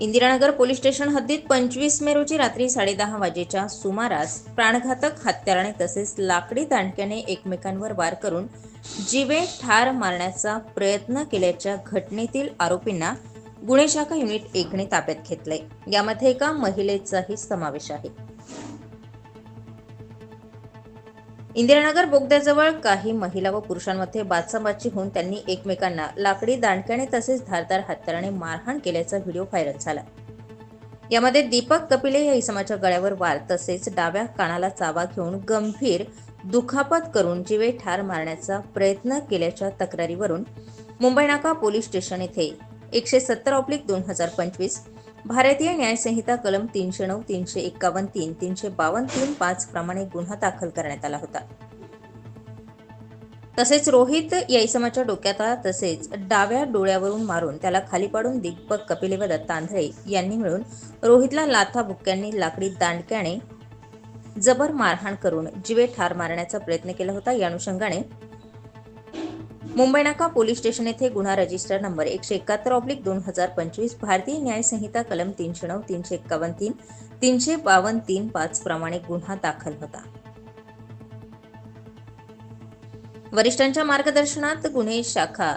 Indiranagar police station हद्दीत पंचवीस मे रोजी रात्री साडेदहा वाजेच्या सुमारास प्राणघातक हत्याराने तसेच लाकडी दांडक्याने एकमेकांवर वार करून जीवे ठार मारण्याचा प्रयत्न केल्याच्या घटनेतील आरोपींना गुन्हे शाखा युनिट एकने ताब्यात घेतले यामध्ये एका महिलेचाही समावेश आहे. इंदिरानगर बोगद्याजवळ काही महिला व पुरुषांमध्ये बाचाबाची होऊन त्यांनी एकमेकांना लाकडी दांडक्याने तसेच धारदार हत्याराने मारहाण केल्याचा व्हिडिओ व्हायरल झाला. यामध्ये दीपक कपिले या इसमाच्या गळ्यावर वार तसेच डाव्या कानाला चावा घेऊन गंभीर दुखापत करून जीवे ठार मारण्याचा प्रयत्न केल्याच्या तक्रारीवरून मुंबई नाका पोलीस स्टेशन येथे एकशे सत्तर ऑब्लिक दोन हजार पंचवीस भारतीय न्यायसंहिता कलम तीनशे नऊ तीनशे एक्कावन्न तीन तीनशे बावन्न तीन पाच प्रमाणे गुन्हा दाखल करण्यात आला होता. तसेच रोहित या इसमाच्या डोक्यात आला तसेच डाव्या डोळ्यावरून मारून त्याला खाली पाडून दीपक कपिले व दत्त यांनी मिळून रोहितला लाथा बुक्क्यांनी लाकडी दांडक्याने जबर मारहाण करून जीवे ठार मारण्याचा प्रयत्न केला होता. या अनुषंगाने मुंबई नाका पोलीस स्टेशन येथे गुन्हा रजिस्टर नंबर एकशे एकाहत्तर ऑब्लिक दोन हजार पंचवीस भारतीय न्यायसंहिता कलम तीनशे नऊ तीनशे एक्कावन्न तीन तीनशे बावन्न तीन पाच प्रमाणे गुन्हा दाखल होता. वरिष्ठांच्या मार्गदर्शनात गुन्हे शाखा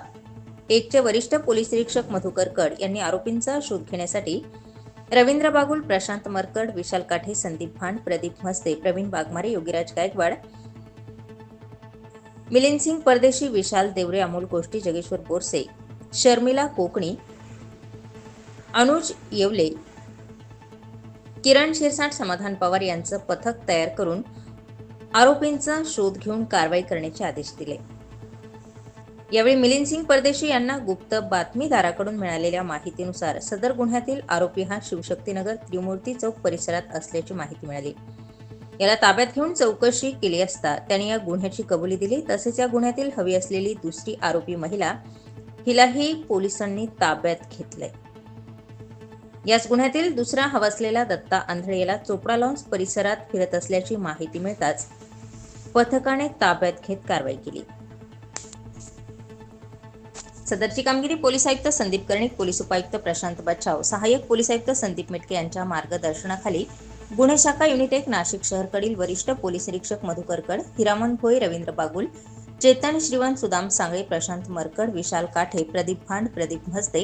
एकचे वरिष्ठ पोलीस निरीक्षक मधुकर कड यांनी आरोपींचा शोध घेण्यासाठी रवींद्र बागुल प्रशांत मरकड विशाल काठे संदीप भांड प्रदीप मस्ते प्रवीण वाघमारे योगीराज गायकवाड मिलिंद सिंग परदेशी विशाल देवरे अमोल गोष्टी जगेश्वर बोरसे शर्मिला कोकणी अनुज येवले किरण शिरसाट समाधान पवार यांचं पथक तयार करून आरोपींचा शोध घेऊन कारवाई करण्याचे आदेश दिले. यावेळी मिलिंद सिंग परदेशी यांना गुप्त बातमीदाराकडून मिळालेल्या माहितीनुसार सदर गुन्ह्यातील आरोपी हा शिवशक्तीनगर त्रिमूर्ती चौक परिसरात असल्याची माहिती मिळाली. याला ताब्यात घेऊन चौकशी केली असता त्याने या गुन्ह्याची कबुली दिली. तसेच या गुन्ह्यातील हवी असलेली दुसरी आरोपी महिला हिलाही पोलिसांनी ताब्यात घेतलंय. याच गुन्ह्यातील दुसरा हवा असलेला दत्ता आंधळे याला चोपडा लॉन्स परिसरात फिरत असल्याची माहिती मिळताच पथकाने ताब्यात घेत कारवाई केली. सदरची कामगिरी पोलीस आयुक्त संदीप कर्णिक पोलीस उपायुक्त प्रशांत बच्चाव सहाय्यक पोलीस आयुक्त संदीप मिटके यांच्या मार्गदर्शनाखाली गुन्हे शाखा युनिट एक नाशिक शहरकडील वरिष्ठ पोलीस निरीक्षक मधुकरकड हिरामन भोई रवींद्र बागुल चेतन श्रीवंत सुदाम सांगळे प्रशांत मरकड विशाल काठे प्रदीप भांड प्रदीप म्हसदे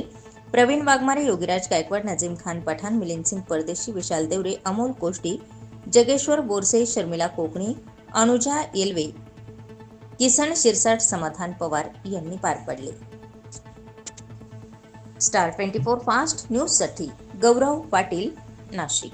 प्रवीण वाघमारे योगीराज गायकवाड नजीम खान पठाण मिलिंद सिंग परदेशी विशाल देवरे अमोल कोष्टी जगेश्वर बोरसे शर्मिला कोकणी अनुजा येलवे किसन शिरसाट समाधान पवार यांनी पार पडले. स्टार ट्वेंटी फोर फास्ट न्यूजसाठी गौरव पाटील नाशिक.